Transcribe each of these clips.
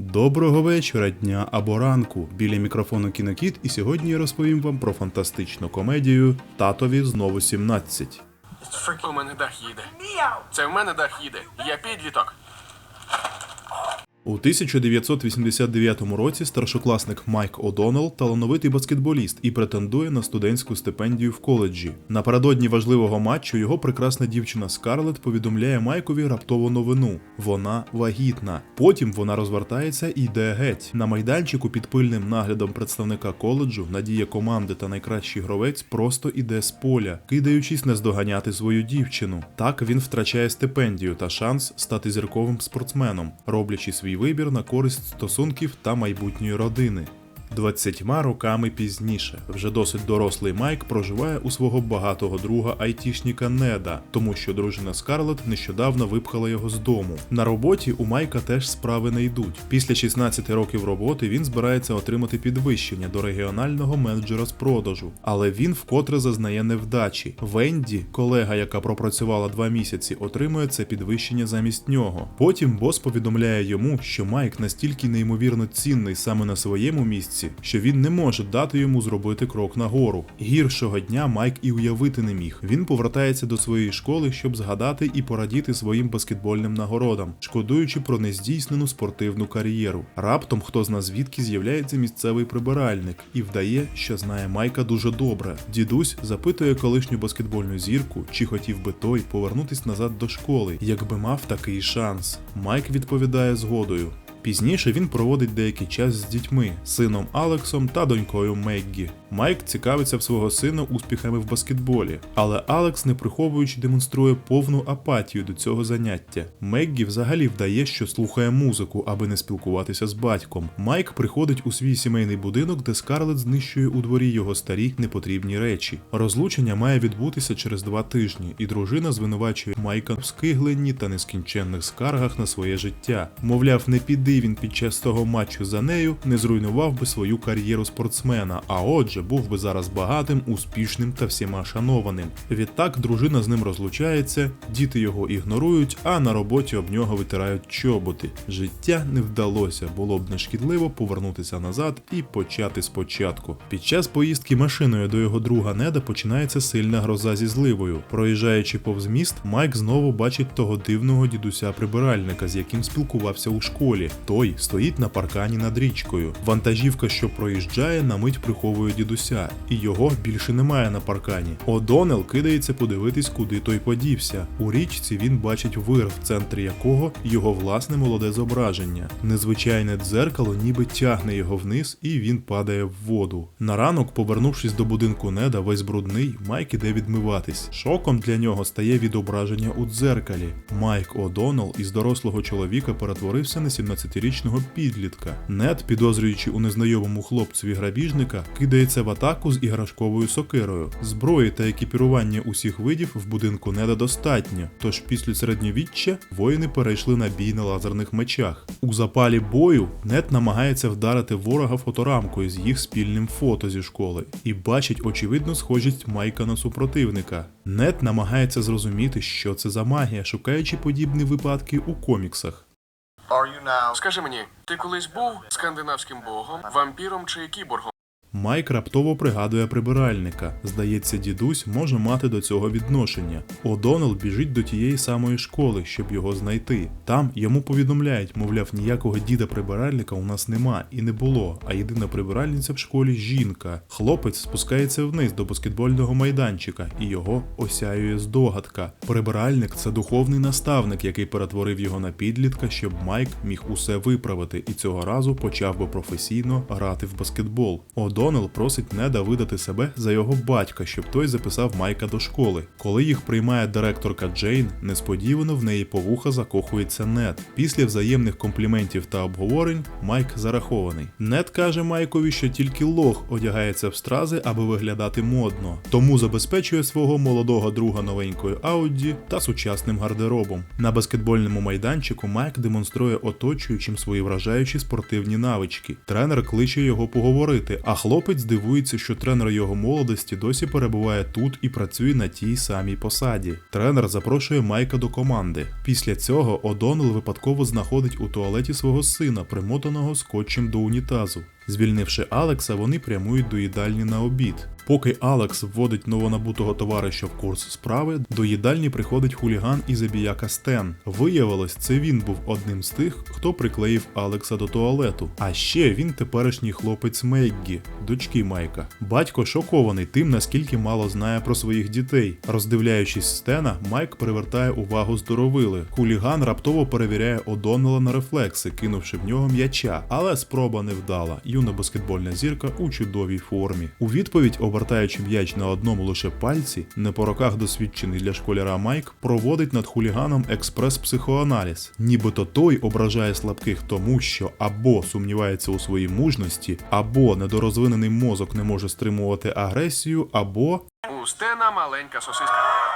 Доброго вечора, дня або ранку. Біля мікрофону Кінокіт, і сьогодні я розповім вам про фантастичну комедію Татові знову 17. У мене дах їде. Це в мене дах їде. Я підліток. У 1989 році старшокласник Майк О'Доннелл талановитий баскетболіст і претендує на студентську стипендію в коледжі. Напередодні важливого матчу його прекрасна дівчина Скарлетт повідомляє Майкові раптову новину: вона вагітна. Потім вона розвертається і йде геть. На майданчику під пильним наглядом представника коледжу надія команди та найкращий гравець просто іде з поля, кидаючись наздоганяти свою дівчину. Так він втрачає стипендію та шанс стати зірковим спортсменом, роблячи свій вибір на користь стосунків та майбутньої родини. Двадцятьма роками пізніше вже досить дорослий Майк проживає у свого багатого друга айтішніка Неда, тому що дружина Скарлетт нещодавно випхала його з дому. На роботі у Майка теж справи не йдуть. Після 16 років роботи він збирається отримати підвищення до регіонального менеджера з продажу, але він вкотре зазнає невдачі. Венді, колега, яка пропрацювала два місяці, отримує це підвищення замість нього. Потім бос повідомляє йому, що Майк настільки неймовірно цінний саме на своєму місці, що він не може дати йому зробити крок нагору. Гіршого дня Майк і уявити не міг. Він повертається до своєї школи, щоб згадати і порадіти своїм баскетбольним нагородам, шкодуючи про нездійснену спортивну кар'єру. Раптом хто зна звідки з'являється місцевий прибиральник і вдає, що знає Майка дуже добре. Дідусь запитує колишню баскетбольну зірку, чи хотів би той повернутись назад до школи, якби мав такий шанс. Майк відповідає згодою. Пізніше він проводить деякий час з дітьми, сином Алексом та донькою Меггі. Майк цікавиться в свого сина успіхами в баскетболі, але Алекс, не приховуючи, демонструє повну апатію до цього заняття. Меггі взагалі вдає, що слухає музику, аби не спілкуватися з батьком. Майк приходить у свій сімейний будинок, де Скарлетт знищує у дворі його старі непотрібні речі. Розлучення має відбутися через два тижні, і дружина звинувачує Майка в скигленні та нескінченних скаргах на своє життя. Мовляв, не піди він під час того матчу за нею, не зруйнував би свою кар'єру спортсмена, а отже, був би зараз багатим, успішним та всіма шанованим. Відтак дружина з ним розлучається, діти його ігнорують, а на роботі об нього витирають чоботи. Життя не вдалося, було б нешкідливо повернутися назад і почати спочатку. Під час поїздки машиною до його друга Неда починається сильна гроза зі зливою. Проїжджаючи повз міст, Майк знову бачить того дивного дідуся прибиральника, з яким спілкувався у школі. Той стоїть на паркані над річкою. Вантажівка, що проїжджає, на мить приховує дідуся, і його більше немає на паркані. Одонел кидається подивитись, куди той подівся. У річці він бачить вир, в центрі якого його власне молоде зображення. Незвичайне дзеркало ніби тягне його вниз, і він падає в воду. На ранок, повернувшись до будинку Неда, весь брудний, Майк іде відмиватись. Шоком для нього стає відображення у дзеркалі. Майк О'Доннелл із дорослого чоловіка перетворився на 17-річного підлітка. Нед, підозрюючи у незнайомому хлопцеві грабіжника, кидається в атаку з іграшковою сокирою. Зброї та екіпірування усіх видів в будинку Неда достатньо. Тож після середньовіччя воїни перейшли на бій на лазерних мечах. У запалі бою Нед намагається вдарити ворога фоторамкою з їх спільним фото зі школи і бачить очевидну схожість Майка на супротивника. Нед намагається зрозуміти, що це за магія, шукаючи подібні випадки у коміксах. Скажи мені, ти колись був скандинавським богом, вампіром чи кіборгом? Майк раптово пригадує прибиральника. Здається, дідусь може мати до цього відношення. О'Доннелл біжить до тієї самої школи, щоб його знайти. Там йому повідомляють, мовляв, ніякого діда прибиральника у нас нема і не було. А єдина прибиральниця в школі жінка. Хлопець спускається вниз до баскетбольного майданчика, і його осяює здогадка. Прибиральник це духовний наставник, який перетворив його на підлітка, щоб Майк міг усе виправити, і цього разу почав би професійно грати в баскетбол. О'Доннелл просить Неда видати себе за його батька, щоб той записав Майка до школи. Коли їх приймає директорка Джейн, несподівано в неї по вуха закохується Нед. Після взаємних компліментів та обговорень Майк зарахований. Нед каже Майкові, що тільки лох одягається в стрази, аби виглядати модно, тому забезпечує свого молодого друга новенькою Ауді та сучасним гардеробом. На баскетбольному майданчику Майк демонструє оточуючим свої вражаючі спортивні навички. Тренер кличе його поговорити, а Хлопець дивується, що тренер його молодості досі перебуває тут і працює на тій самій посаді. Тренер запрошує Майка до команди. Після цього Одонел випадково знаходить у туалеті свого сина, примотаного скотчем до унітазу. Звільнивши Алекса, вони прямують до їдальні на обід. Поки Алекс вводить новонабутого товариша в курс справи, до їдальні приходить хуліган і забіяка Стен. Виявилось, це він був одним з тих, хто приклеїв Алекса до туалету. А ще він теперішній хлопець Меггі, дочки Майка. Батько шокований тим, наскільки мало знає про своїх дітей. Роздивляючись Стена, Майк привертає увагу здоровили. Хуліган раптово перевіряє Одоннела на рефлекси, кинувши в нього м'яча, але спроба не вдала. Юна баскетбольна зірка у чудовій формі. У відповідь, обертаючи м'яч на одному лише пальці, не по роках досвідчений для школяра Майк проводить над хуліганом експрес-психоаналіз. Нібито той ображає слабких тому, що або сумнівається у своїй мужності, або недорозвинений мозок не може стримувати агресію, або У Стена маленька сосиска.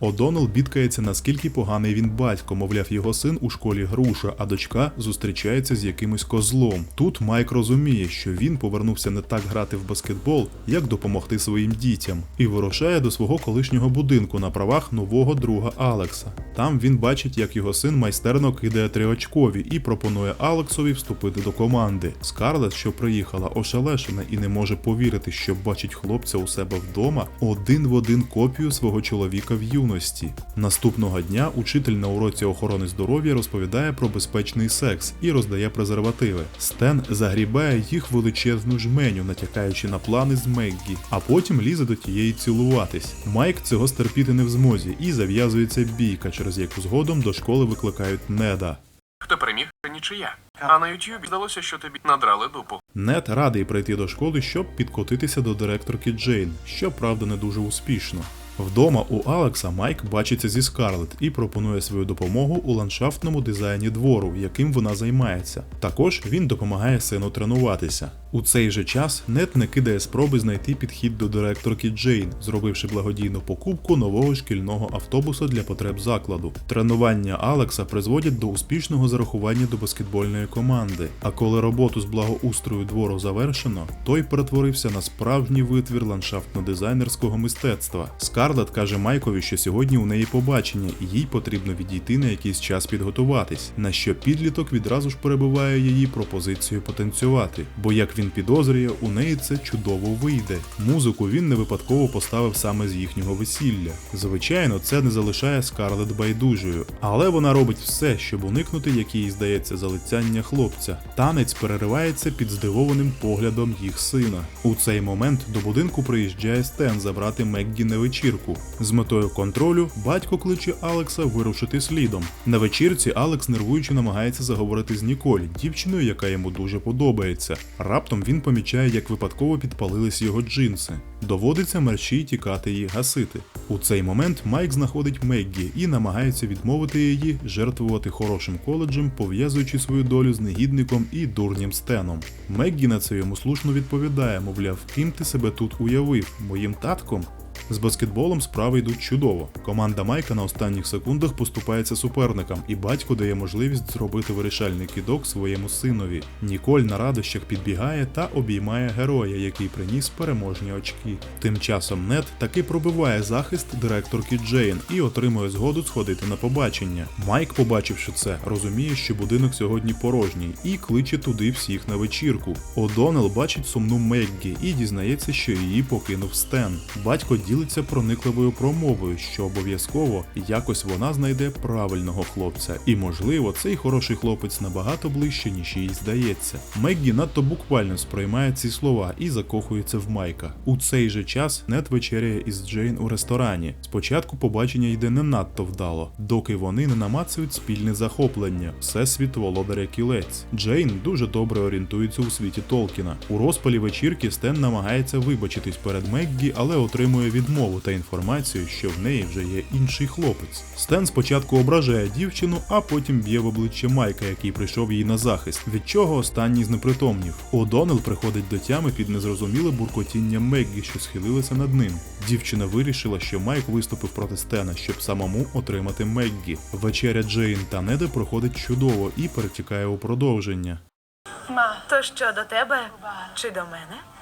Одонел бідкається, наскільки поганий він батько, мовляв, його син у школі груша, а дочка зустрічається з якимось козлом. Тут Майк розуміє, що він повернувся не так грати в баскетбол, як допомогти своїм дітям, і вирушає до свого колишнього будинку на правах нового друга Алекса. Там він бачить, як його син майстерно кидає триочкові і пропонує Алексові вступити до команди. Скарлет, що приїхала ошелешена і не може повірити, що бачить хлопця у себе вдома, один в один копію свого чоловіка в юності. Наступного дня учитель на уроці охорони здоров'я розповідає про безпечний секс і роздає презервативи. Стен загрібає їх величезну жменю, натякаючи на плани з Меггі, а потім лізе до тієї цілуватись. Майк цього стерпіти не в змозі і зав'язується бійка, через яку згодом до школи викликають Неда. Хто переміг, нічия. А на Ютубі здалося, що тобі надрали дупу. Нед радий прийти до школи, щоб підкотитися до директорки Джейн, що правда не дуже успішно. Вдома у Алекса Майк бачиться зі Скарлет і пропонує свою допомогу у ландшафтному дизайні двору, яким вона займається. Також він допомагає сину тренуватися. У цей же час Нед не кидає спроби знайти підхід до директорки Джейн, зробивши благодійну покупку нового шкільного автобуса для потреб закладу. Тренування Алекса призводять до успішного зарахування до баскетбольної команди. А коли роботу з благоустрою двору завершено, той перетворився на справжній витвір ландшафтно-дизайнерського мистецтва. Скарлет каже Майкові, що сьогодні у неї побачення, і їй потрібно відійти на якийсь час підготуватись. На що підліток відразу ж перебиває її пропозицію потанцювати, бо як він підозрює, у неї це чудово вийде. Музику він не випадково поставив саме з їхнього весілля. Звичайно, це не залишає Скарлет байдужою, але вона робить все, щоб уникнути, як їй здається, залицяння хлопця. Танець переривається під здивованим поглядом їх сина. У цей момент до будинку приїжджає Стен забрати Меггі на вечірку. З метою контролю батько кличе Алекса вирушити слідом. На вечірці Алекс нервуючи намагається заговорити з Ніколь, дівчиною, яка йому дуже подобається. Раптом він помічає, як випадково підпалились його джинси. Доводиться мерщій тікати її гасити. У цей момент Майк знаходить Меггі і намагається відмовити її жертвувати хорошим коледжем, пов'язуючи свою долю з негідником і дурнім Стеном. Меггі на це йому слушно відповідає, мовляв, ким ти себе тут уявив, моїм татком? З баскетболом справи йдуть чудово. Команда Майка на останніх секундах поступається суперникам, і батько дає можливість зробити вирішальний кидок своєму синові. Ніколь на радощах підбігає та обіймає героя, який приніс переможні очки. Тим часом Нед таки пробиває захист директорки Джейн і отримує згоду сходити на побачення. Майк, побачивши це, розуміє, що будинок сьогодні порожній, і кличе туди всіх на вечірку. Одонел бачить сумну Меггі і дізнається, що її покинув Стен. Батько ділиться проникливою промовою, що обов'язково якось вона знайде правильного хлопця, і можливо, цей хороший хлопець набагато ближче, ніж їй здається. Меггі надто буквально сприймає ці слова і закохується в Майка. У цей же час Нет вечеряє із Джейн у ресторані. Спочатку побачення йде не надто вдало, доки вони не намацують спільне захоплення, всесвіт володаря кілець. Джейн дуже добре орієнтується у світі Толкіна. У розпалі вечірки Стен намагається вибачитись перед Меггі, але отримує відмову та інформацію, що в неї вже є інший хлопець. Стен спочатку ображає дівчину, а потім б'є в обличчя Майка, який прийшов їй на захист, від чого останній знепритомнів. Одонел приходить до тями під незрозуміле буркотіння Меггі, що схилилася над ним. Дівчина вирішила, що Майк виступив проти Стена, щоб самому отримати Меггі. Вечеря Джейн та Неда проходить чудово і перетікає у продовження. То що до тебе чи до мене?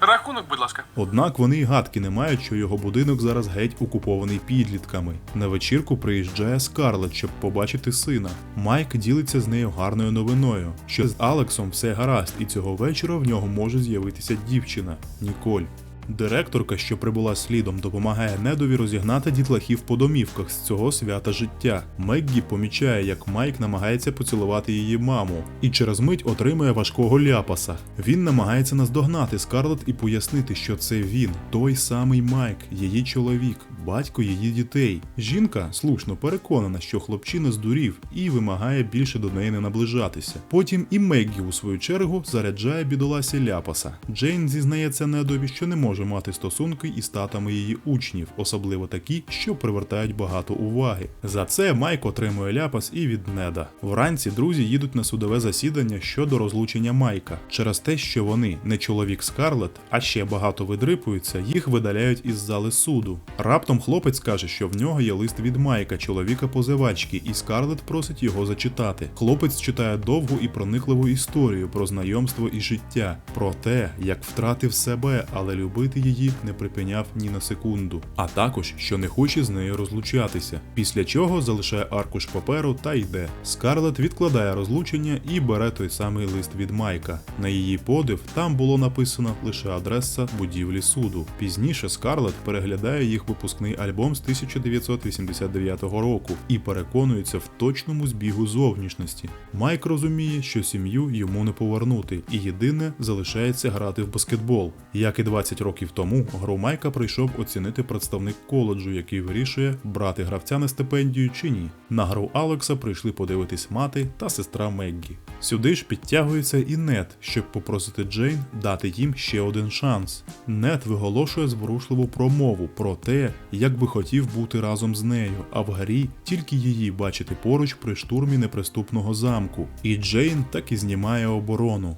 Рахунок, будь ласка. Однак вони й гадки не мають, що його будинок зараз геть окупований підлітками. На вечірку приїжджає Скарлет, щоб побачити сина. Майк ділиться з нею гарною новиною, що з Алексом все гаразд, і цього вечора в нього може з'явитися дівчина Ніколь. Директорка, що прибула слідом, допомагає недові розігнати дітлахів по домівках з цього свята життя. Меггі помічає, як Майк намагається поцілувати її маму, і через мить отримує важкого ляпаса. Він намагається наздогнати Скарлет і пояснити, що це він, той самий Майк, її чоловік, батько її дітей. Жінка слушно переконана, що хлопчина здурів і вимагає більше до неї не наближатися. Потім і Меггі у свою чергу заряджає бідоласі ляпаса. Джейн зізнається недові, що не може мати стосунки із татами її учнів, особливо такі, що привертають багато уваги. За це Майк отримує ляпас і від неда. Вранці друзі їдуть на судове засідання щодо розлучення Майка. Через те, що вони не чоловік Скарлет, а ще багато видрипуються, їх видаляють із зали суду. Раптом хлопець каже, що в нього є лист від Майка, чоловіка позивачки, і Скарлет просить його зачитати. Хлопець читає довгу і проникливу історію про знайомство і життя, про те, як втратив себе, але любити її не припиняв ні на секунду, а також що не хоче з нею розлучатися. Після чого залишає аркуш паперу та йде. Скарлет відкладає розлучення і бере той самий лист від Майка. На її подив там було написано лише адреса будівлі суду. Пізніше Скарлет переглядає їх випускний альбом з 1989 року і переконується в точному збігу зовнішності. Майк розуміє, що сім'ю йому не повернути, і єдине залишається грати в баскетбол. Як і 20 років тому, гру Майка прийшов оцінити представник коледжу, який вирішує, брати гравця на стипендію чи ні. На гру Алекса прийшли подивитись мати та сестра Меггі. Сюди ж підтягується і Нет, щоб попросити Джейн дати їм ще один шанс. Нет виголошує зворушливу промову про те, як би хотів бути разом з нею, а в грі тільки її бачити поруч при штурмі неприступного замку. І Джейн так і знімає оборону.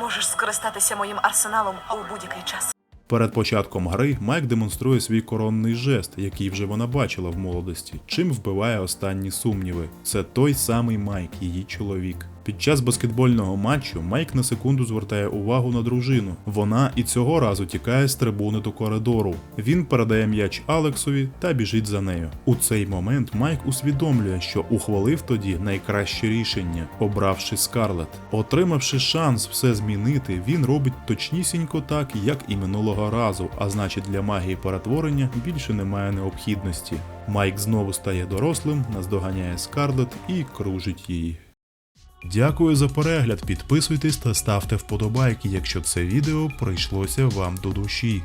Можеш скористатися моїм арсеналом у будь-який час. Перед початком гри Майк демонструє свій коронний жест, який вже вона бачила в молодості, чим вбиває останні сумніви. Це той самий Майк, її чоловік. Під час баскетбольного матчу Майк на секунду звертає увагу на дружину. Вона і цього разу тікає з трибуни до коридору. Він передає м'яч Алексові та біжить за нею. У цей момент Майк усвідомлює, що ухвалив тоді найкраще рішення, обравши Скарлет. Отримавши шанс все змінити, він робить точнісінько так, як і минулого разу, а значить для магії перетворення більше немає необхідності. Майк знову стає дорослим, наздоганяє Скарлет і кружить її. Дякую за перегляд, підписуйтесь та ставте вподобайки, якщо це відео прийшлося вам до душі.